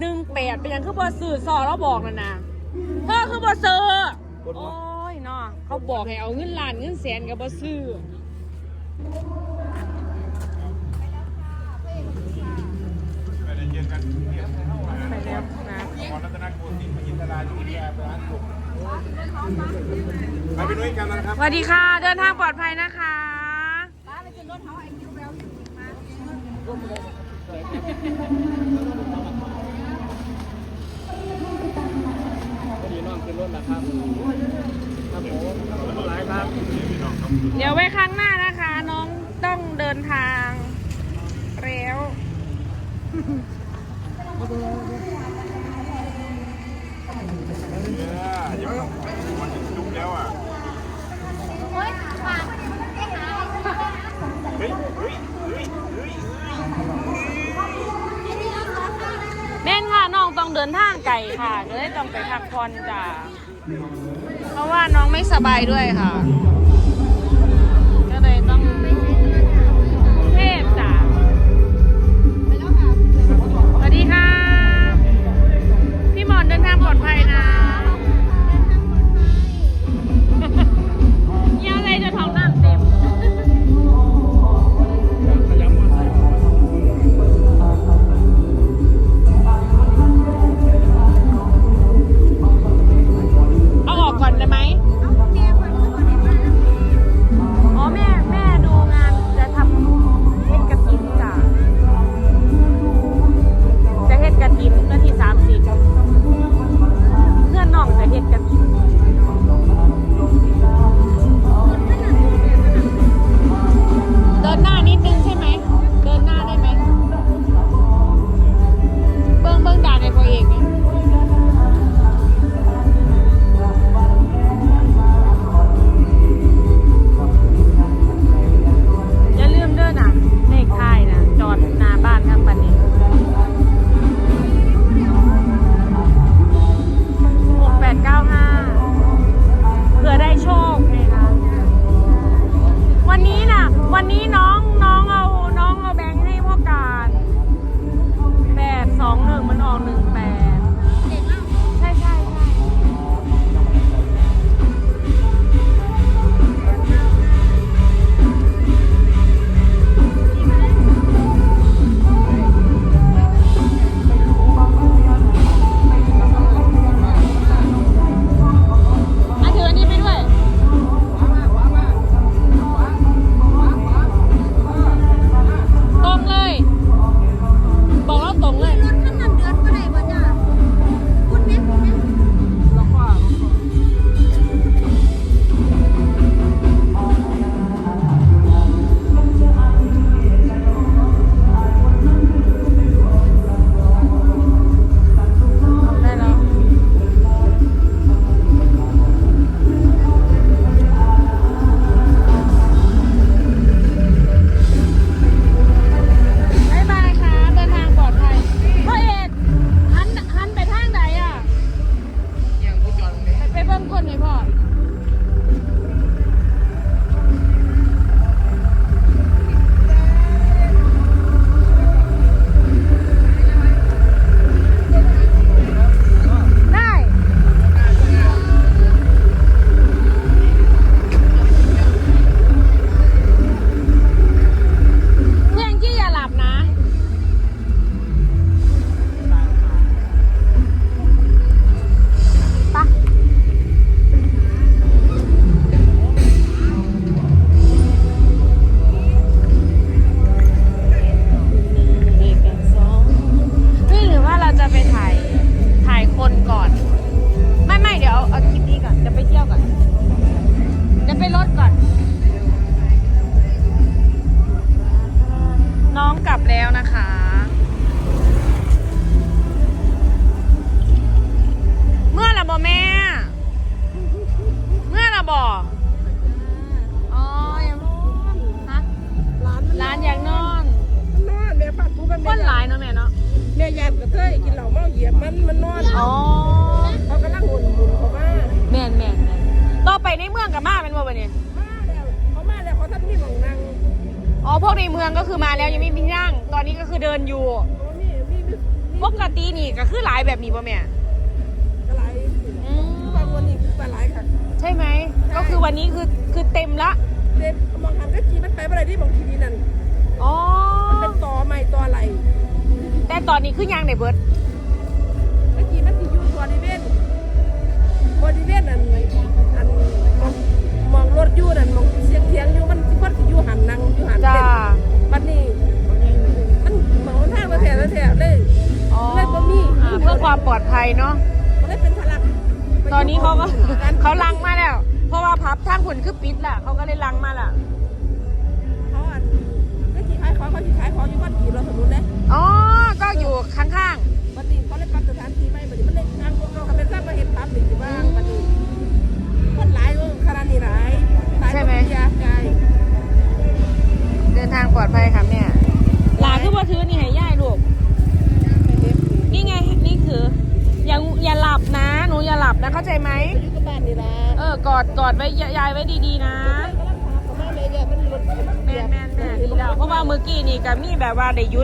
หนึ่งแปดเป็นยังคือบอสื่อสอเราบอกนั่นนะเธอคือบอสื่อโอ้ยเนาะเขาบอกให้เอาเงินล้านเงินแสนกับบอสื่อไปแล้วนะสวัสดีค่ะ เดินทางปลอดภัยนะคะ เดี๋ยวไว้ครั้งหน้านะคะ น้องต้องเดินทาง เร็ว เดินทางไกลค่ะก็เลยต้องไปพักผ่อนจ้ะเพราะว่าน้องไม่สบายด้วยค่ะ มาเป็นว่าวันนี้มาแล้วเขามาแล้วเขาท่านมีของนางอ๋อพวกในเมืองก็คือมาแล้วยังไม่มีนั่ง ตอนนี้ก็คือเดินอยู่เขามีมีปกตินี่ก็คือหลายแบบนี้ป่ะแม่กระไรอืมคือบางวันนี้คือปลายค่ะ ใช่ไหมก็คือวันนี้คือคือเต็มละเต็กมองหันก็กีมันไปอะไรที่มองทีนี้นั่นอ๋อมันเป็นต่อใหม่ต่ออะไรแต่ตอนนี้คือยางไหนเบิร์ด ลอดภัยเนาะมันเลยเป็นทะลักตอนนี้เขาก็กันเขาลังมาแล้ว เพราะว่าพับทางผลคือปิดแหละเขาก็เลยลังมาและเขาอะก็จีขายของเขาจีขายของอยู่บ้านกี่เราถนนเลยอ๋อก็อยู่ข้างวันนี้เขาเลยปรับสถานที่ บนะเข้าใจไหมอยู่กับบ้านนี่ล่ะเออกอดกอดไว้ยายไว้ดีๆนะเขามาเลยเนี่ยมันรถแม่นแม่นแม่นดีแล้วเพราะว่าเมื่อกี้นี่ก็มีแบบว่าได้หยุด